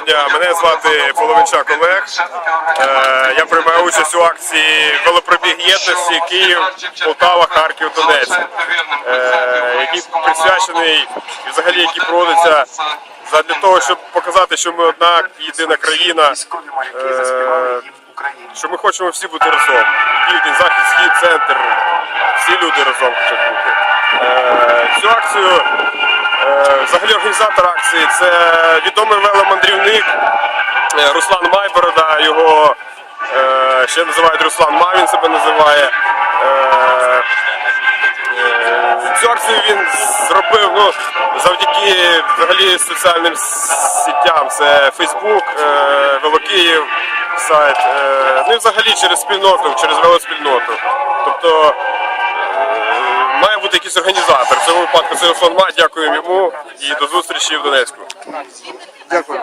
Доброго мене звати Половинчак Олег. Е, Я приймаю участь у акції Велопробіг єдності Київ, Полтава, Харків, Донець, е, який присвячений і взагалі який проводиться для того, щоб показати, що ми одна єдина країна, України. що ми хочемо всі бути разом. Південь, захід, схід, центр. Всі люди разом хочуть бути. Е, Цю акцію, е, взагалі організатор акції це відомий веломандрівник е, Руслан Майборода, його е, ще називають Руслан Ма, він себе називає. Е, Цю акцію він зробив ну, завдяки взагалі соціальним сітям. Це Фейсбук, Велокиїв сайт, ну і взагалі через спільноту, через велоспільноту. Тобто бути якийсь організатор. В цьому випадку це Руслан Ма, дякуємо йому і до зустрічі в Донецьку. Дякую.